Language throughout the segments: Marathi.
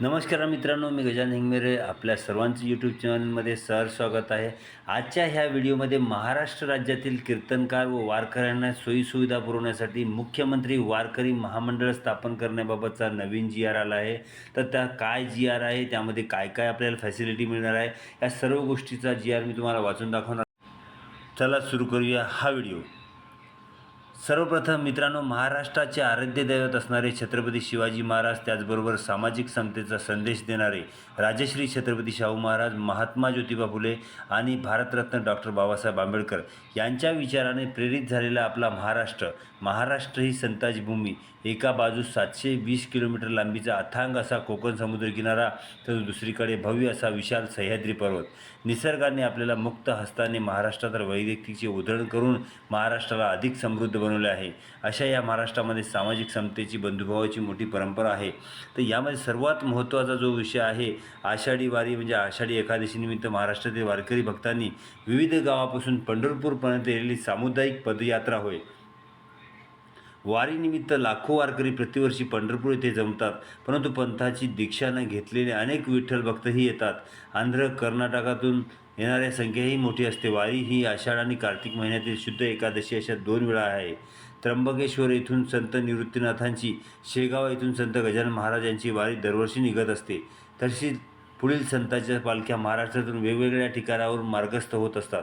नमस्कार मित्रांनो मी गजान हिंगमेरे आपल्या सर्वांचं यूट्यूब चॅनलमध्ये सर स्वागत आहे. आजच्या ह्या व्हिडिओमध्ये महाराष्ट्र राज्यातील कीर्तनकार व वारकऱ्यांना सोयीसुविधा पुरवण्यासाठी मुख्यमंत्री वारकरी महामंडळ स्थापन करण्याबाबतचा नवीन जी आर आला आहे. तर त्या काय जी आर आहे त्यामध्ये काय काय आपल्याला फॅसिलिटी मिळणार आहे या सर्व गोष्टीचा जी आर मी तुम्हाला वाचून दाखवणार. चला सुरू करूया हा व्हिडिओ. सर्वप्रथम मित्रांनो महाराष्ट्राचे आराध्य दैवत असणारे छत्रपती शिवाजी महाराज त्याचबरोबर सामाजिक समतेचा संदेश देणारे राजश्री छत्रपती शाहू महाराज महात्मा ज्योतिबा फुले आणि भारतरत्न डॉक्टर बाबासाहेब आंबेडकर यांच्या विचाराने प्रेरित झालेला आपला महाराष्ट्र. महाराष्ट्र ही संताजी भूमी एका बाजूस सातशे वीस किलोमीटर लांबीचा अथांग असा कोकण समुद्रकिनारा तर दुसरीकडे भव्य असा विशाल सह्याद्री पर्वत. निसर्गाने आपल्याला मुक्त हस्ताने महाराष्ट्रात वैयक्तिकचे उधळण करून महाराष्ट्राला अधिक समृद्ध बनवले आहे. अशा या महाराष्ट्रामध्ये सामाजिक समतेची बंधुभावाची मोठी परंपरा आहे. तर यामध्ये सर्वात महत्त्वाचा जो विषय आहे आषाढी वारी म्हणजे आषाढी एकादशीनिमित्त महाराष्ट्रातील वारकरी भक्तांनी विविध गावापासून पंढरपूरपर्यंत येलेली सामुदायिक पदयात्रा होय. वारीनिमित्त लाखो वारकरी प्रतिवर्षी पंढरपूर येथे जमतात. परंतु पंथाची दीक्षा न घेतलेले अनेक विठ्ठल भक्तही येतात. आंध्र कर्नाटकातून येणाऱ्या संख्याही मोठी असते. वारी ही आषाढ आणि कार्तिक महिन्यातील शुद्ध एकादशी अशा दोन वेळा आहे. त्र्यंबकेश्वर येथून संत निवृत्तीनाथांची शेगाव येथून संत गजानन महाराज यांची वारी दरवर्षी निघत असते. तशीच पुढील संतांच्या पालख्या महाराष्ट्रातून वेगवेगळ्या ठिकाणावरून मार्गस्थ होत असतात.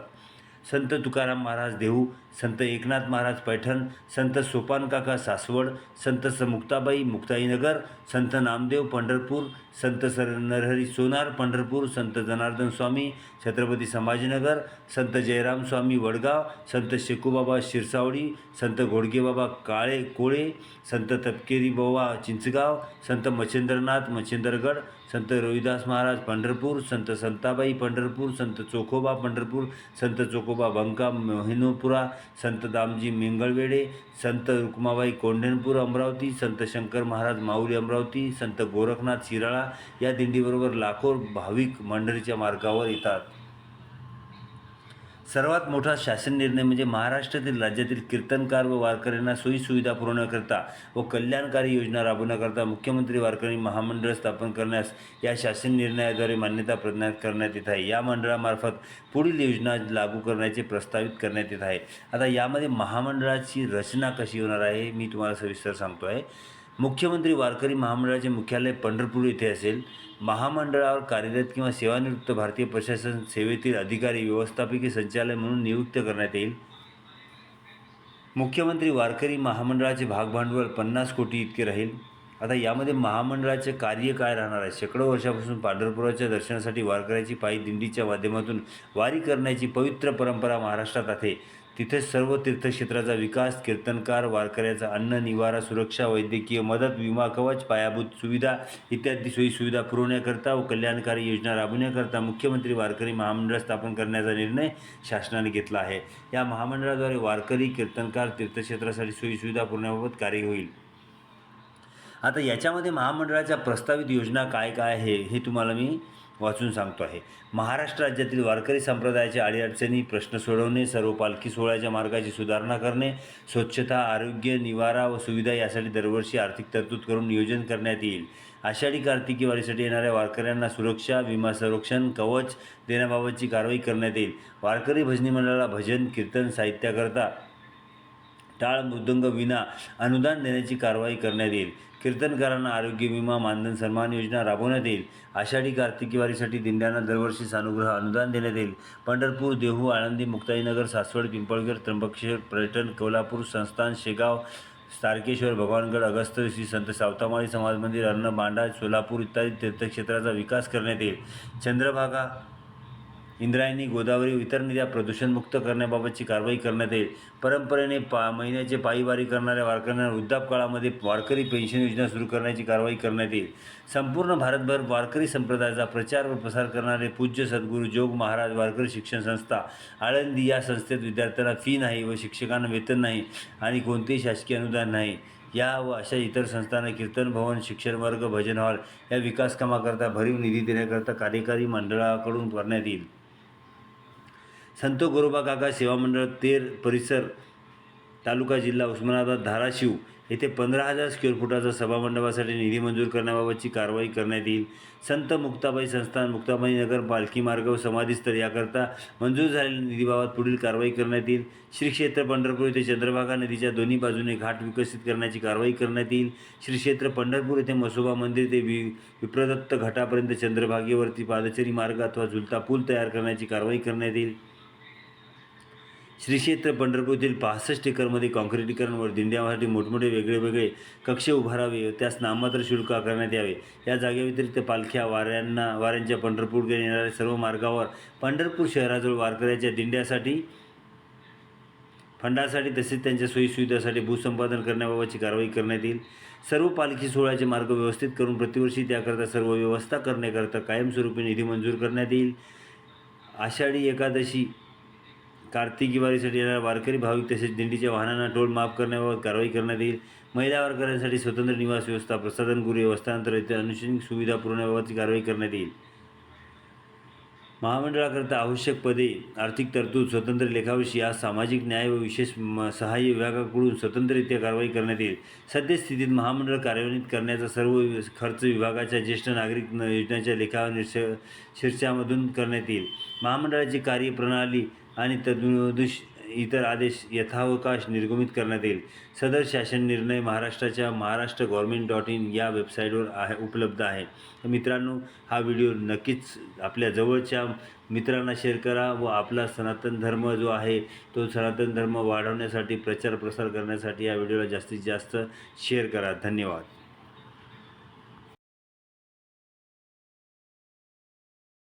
संत तुकाराम महाराज देहू संत एकनाथ महाराज पैठण संत सोपानकाका सासवड संत स मुक्ताबाई मुक्ताईनगर संत नामदेव पंढरपूर संत सर नरहरी सोनार पंढरपूर संत जनार्दन स्वामी छत्रपती संभाजीनगर संत जयराम स्वामी वडगाव संत शेकूबाबा शिरसावडी संत घोडगेबाबा काळे कोळे संत तपकेरी बोवा चिंचगाव संत मच्छिंद्रनाथ मच्छिंद्रगड संत रोहिदास महाराज पंढरपूर संत संताबाई पंढरपूर संत चोखोबा पंढरपूर संत चोखोबा बंका मोहिनोपुरा संत दामजी मिंगळवेडे संत रुक्माबाई कोंढेनपूर अमरावती संत शंकर महाराज माऊली अमरावती संत गोरखनाथ शिराळा या दिंडीबरोबर लाखो भाविक मंडळीच्या मार्गावर येतात. सर्वात मोठा शासन निर्णय म्हणजे महाराष्ट्रातील राज्यातील कीर्तनकार व वारकऱ्यांना सोयीसुविधा पुरवण्याकरता व कल्याणकारी योजना राबवण्याकरता मुख्यमंत्री वारकरी महामंडळ स्थापन करण्यास या शासन निर्णयाद्वारे मान्यता प्रदान करण्यात येत आहे. या मंडळामार्फत पुढील योजना लागू करण्याचे प्रस्तावित करण्यात येत आहे. आता यामध्ये महामंडळाची रचना कशी होणार आहे मी तुम्हाला सविस्तर सांगतो आहे मुख्यमंत्री वारकरी महामंडळाचे मुख्यालय पंढरपूर येथे असेल. महामंडळावर कार्यरत किंवा सेवानिवृत्त भारतीय प्रशासन सेवेतील अधिकारी व्यवस्थापकीय संचालक म्हणून नियुक्त करण्यात येईल. मुख्यमंत्री वारकरी महामंडळाचे भागभांडवल पन्नास कोटी इतके राहील. आता यामध्ये महामंडळाचे कार्य काय राहणार आहे? शेकडो वर्षापासून पांढरपुराच्या दर्शनासाठी वारकऱ्याची पायी दिंडीच्या माध्यमातून वारी करण्याची पवित्र परंपरा महाराष्ट्रात आहे. तिथे सर्व तीर्थक्षेत्राचा विकास कीर्तनकार वारकऱ्याचा अन्न निवारा सुरक्षा वैद्यकीय मदत विमा कवच पायाभूत सुविधा इत्यादी सोयीसुविधा पुरवण्याकरता व कल्याणकारी योजना राबवण्याकरता मुख्यमंत्री वारकरी महामंडळ स्थापन करण्याचा निर्णय शासनाने घेतला आहे. या महामंडळाद्वारे वारकरी कीर्तनकार तीर्थक्षेत्रासाठी सोयीसुविधा पुरवण्याबाबत कार्य होईल. आता याच्यामध्ये महामंडळाच्या प्रस्तावित योजना काय काय आहे हे तुम्हाला मी वाचून सांगतो आहे. महाराष्ट्र राज्यातील वारकरी संप्रदायाच्या अडीअडचणी प्रश्न सोडवणे सर्व पालखी सोहळ्याच्या मार्गाची सुधारणा करणे स्वच्छता आरोग्य निवारा व सुविधा यासाठी दरवर्षी आर्थिक तरतूद करून नियोजन करण्यात येईल. आषाढी कार्तिकी वारीसाठी येणाऱ्या वारकऱ्यांना सुरक्षा विमा संरक्षण कवच देण्याबाबतची कारवाई करण्यात येईल. वारकरी भजनी मंडळाला भजन कीर्तन साहित्याकरता टाळ मृदंग विना अनुदान देण्याची कारवाई करण्यात येईल. कीर्तनकारांना आरोग्य विमा मानधन सन्मान योजना राबवण्यात येईल. आषाढी कार्तिकी वारीसाठी दिंड्यांना दरवर्षी सानुग्रह अनुदान देण्यात येईल. पंढरपूर देहू आळंदी मुक्ताईनगर सासवड पिंपळगड त्र्यंबकेश्वर पर्यटन कोल्हापूर संस्थान शेगाव तारकेश्वर भगवानगड अगस्त श्री संत सावतामाळी समाज मंदिर अन्न बांडा सोलापूर इत्यादी तीर्थक्षेत्राचा विकास करण्यात येईल. चंद्रभागा इंद्रायणी गोदावरी इतर नद्या प्रदूषणमुक्त करण्याबाबतची कारवाई करण्यात येईल. परंपरेने पा महिन्याचे पायीवारी करणाऱ्या वारकऱ्यांना वृद्धाप काळामध्ये वारकरी पेन्शन योजना सुरू करण्याची कारवाई करण्यात येईल. संपूर्ण भारतभर वारकरी संप्रदायाचा प्रचार व प्रसार करणारे पूज्य सद्गुरू जोग महाराज वारकरी शिक्षण संस्था आळंदी या संस्थेत विद्यार्थ्यांना फी नाही व शिक्षकांना वेतन नाही आणि कोणतेही शासकीय अनुदान नाही. या व अशा इतर संस्थांना कीर्तन भवन शिक्षण वर्ग भजन हॉल या विकास कामाकरता भरीव निधी देण्याकरता कार्यकारी मंडळाकडून करण्यात येईल. संत गोरोबा काका सेवा मंडळ तेर परिसर तालुका जिल्हा उस्मानाबाद धाराशिव येथे पंधरा हजार स्क्वेअर फुटाचा सभामंडपासाठी निधी मंजूर करण्याबाबतची कारवाई करण्यात येईल. संत मुक्ताबाई संस्थान मुक्ताबाई नगर पालखी मार्ग व समाधीस्थळ याकरता मंजूर झालेल्या निधीबाबत पुढील कारवाई करण्यात येईल. श्री क्षेत्र पंढरपूर येथे चंद्रभागा नदीच्या दोन्ही बाजूने घाट विकसित करण्याची कारवाई करण्यात येईल. श्री क्षेत्र पंढरपूर येथे मसोबा मंदिर ते वि विप्रदत्त घाटापर्यंत चंद्रभागेवरती पादचरी मार्ग अथवा झुलता पूल तयार करण्याची कारवाई करण्यात येईल. श्री क्षेत्र पंढरपूरतील पासष्ट एकरमध्ये काँक्रिटीकरण व दिंड्यासाठी मोठमोठे वेगळे वेगळे कक्ष उभारावे व त्यास नाममात्र शुल्क आकारण्यात यावे. या जागेव्यतिरिक्त पालख्या वाऱ्यांना वाऱ्यांच्या पंढरपूरकडे येणाऱ्या सर्व मार्गावर पंढरपूर शहराजवळ वारकऱ्याच्या दिंड्यासाठी फंडासाठी तसेच त्यांच्या सोयीसुविधासाठी भूसंपादन करण्याबाबतची कारवाई करण्यात येईल. सर्व पालखी सोहळ्याचे मार्ग व्यवस्थित करून प्रतिवर्षी त्याकरता सर्व व्यवस्था करण्याकरता कायमस्वरूपी निधी मंजूर करण्यात येईल. आषाढी एकादशी कार्तिकी वारीसाठी येणाऱ्या वारकरी भाविक तसेच दिंडीच्या वाहनांना टोल माफ करण्याबाबत कारवाई करण्यात येईल. महिला वारकऱ्यांसाठी स्वतंत्र निवास व्यवस्था प्रसाधनगृहे वस्त्रांतर इत्यादी अनुषंगिक सुविधा पुरवण्याबाबतची कारवाई करण्यात येईल. महामंडळाकरता आवश्यक पदे आर्थिक तरतूद स्वतंत्र लेखाविषयी या सामाजिक न्याय व विशेष सहाय्य विभागाकडून स्वतंत्ररित्या कारवाई करण्यात येईल. सद्यस्थितीत महामंडळ कार्यान्वित करण्याचा सर्व खर्च विभागाच्या ज्येष्ठ नागरिक न- योजनेच्या लेखा शीर्षामधून करण्यात येईल. महामंडळाची कार्यप्रणाली आणि तदनुदुश इतर आदेश यथावकाश निर्गमित करण्यात येईल. सदर शासन निर्णय महाराष्ट्राच्या महाराष्ट्र गव्हर्मेंट डॉट इन या वेबसाईटवर आहे उपलब्ध आहे. तर मित्रांनो हा व्हिडिओ नक्कीच आपल्या जवळच्या मित्रांना शेअर करा व आपला सनातन धर्म जो आहे तो सनातन धर्म वाढवण्यासाठी प्रचार प्रसार करण्यासाठी या व्हिडिओला जास्तीत जास्त शेअर करा. धन्यवाद.